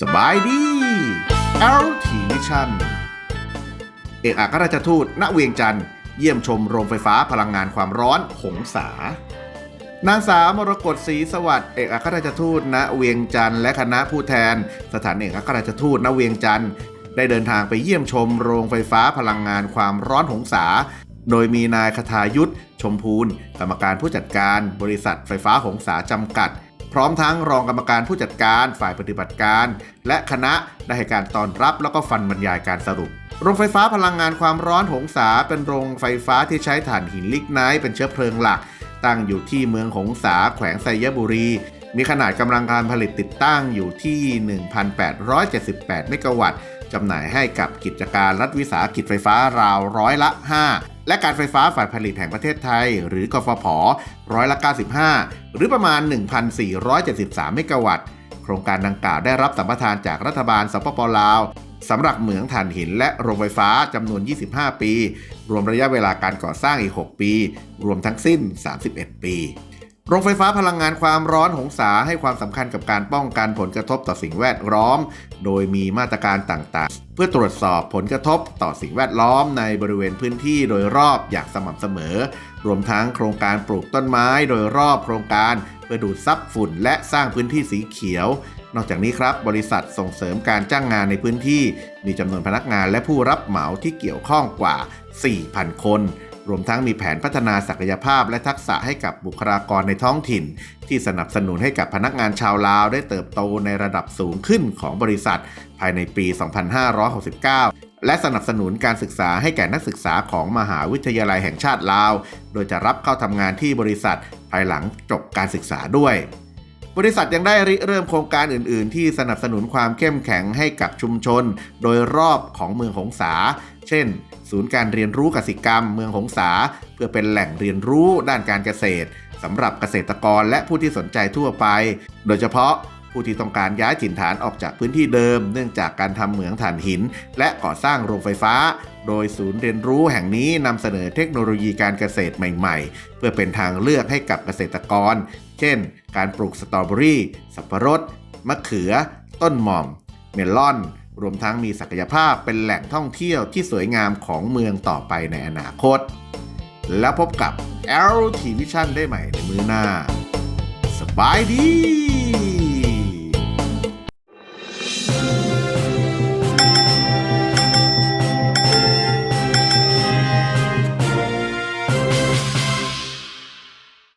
สบายดี LT Vision เอกอัครราชทูต ณ เวียงจันทร์ เยี่ยมชมโรงไฟฟ้าพลังงานความร้อนหงสา นางสาวมรกตศรีสวัสดิ์ เอกอัครราชทูต ณ เวียงจันทร์ และคณะผู้แทน สถานเอกอัครราชทูต ณ เวียงจันทร์ ได้เดินทางไปเยี่ยมชมโรงไฟฟ้าพลังงานความร้อนหงสาโดยมีนายคทายุทธชมพูลกรรมการผู้จัดการบริษัทไฟฟ้าหงสาจำกัด พร้อมทั้งรองกรรมการผู้จัดการฝ่ายปฏิบัติการ และคณะได้ให้การต้อนรับแล้วก็ฟันบรรยายการสรุปโรงไฟฟ้าพลังงานความร้อนหงสาเป็นโรงไฟฟ้าที่ใช้ถ่านหินลิกไนท์เป็นเชื้อเพลิงหลัก ตั้งอยู่ที่เมืองหงสาแขวงไซยบุรี มีขนาดกำลังการผลิตติดตั้งอยู่ที่ 1,878 เมกะวัตต์ จำหน่ายให้กับกิจการรัฐวิสาหกิจไฟฟ้าราวร้อยละ 5 และการไฟฟ้าฝ่ายผลิตแห่งประเทศไทย หรือกฟผร้อยละ 95 หรือประมาณ 1,473 เมกะวัตต์ โครงการดังกล่าวได้รับสัมปทานจากรัฐบาลสปปลาวสำหรับเหมืองถ่านหินและโรงไฟฟ้าจำนวน 25 ปี รวมระยะเวลาการก่อสร้างอีก 6 ปี รวมทั้งสิ้น 31 ปี โรงไฟฟ้าพลังงานความร้อนหงสาให้ความสำคัญกับการป้องกันผลกระทบต่อสิ่งแวดล้อม โดยมีมาตรการต่างๆ เพื่อตรวจสอบผลกระทบต่อสิ่งแวดล้อมในบริเวณพื้นที่โดยรอบอย่างสม่ำเสมอ รวมทั้งโครงการปลูกต้นไม้โดยรอบโครงการ เพื่อดูดซับฝุ่นและสร้างพื้นที่สีเขียว นอกจากนี้ครับ บริษัทส่งเสริมการจ้างงานในพื้นที่ มีจำนวนพนักงานและผู้รับเหมาที่เกี่ยวข้องกว่า 4,000 คน รวมทั้งมีแผนพัฒนาศักยภาพและทักษะให้กับบุคลากรในท้องถิ่น ที่สนับสนุนให้กับพนักงานชาวลาวได้เติบโตในระดับสูงขึ้นของบริษัท ภายในปี 2569 และสนับสนุนการศึกษาให้แก่นักศึกษาของมหาวิทยาลัยแห่งชาติลาว โดยจะรับเข้าทำงานที่บริษัท ภายหลังจบการศึกษาด้วย บริษัทยังได้ริเริ่มโครงการอื่น ๆ ที่สนับสนุนความเข้มแข็งให้กับชุมชน โดยรอบของเมืองหงสา เช่น ศูนย์การเรียนรู้กสิกรรม เมืองหงสา เพื่อเป็นแหล่งเรียนรู้ด้านการเกษตรสำหรับเกษตรกรและผู้ที่สนใจทั่วไป โดยเฉพาะผู้ที่ต้องการย้ายถิ่นฐานออกจากพื้นที่เดิม เนื่องจากการทำเหมืองถ่านหิน และก่อสร้างโรงไฟฟ้า โดยศูนย์เรียนรู้แห่งนี้นำเสนอเทคโนโลยีการเกษตรใหม่ๆ เพื่อเป็นทางเลือกให้กับเกษตรกร เช่น การปลูกสตรอเบอรี่ สับปะรด มะเขือ ต้นหม่อม เมลอน รวมทั้งมีศักยภาพเป็นแหล่งท่องเที่ยวที่สวยงามของเมืองต่อไปในอนาคต แล้วพบกับ LT Vision ได้ใหม่ในมือหน้า สบายดี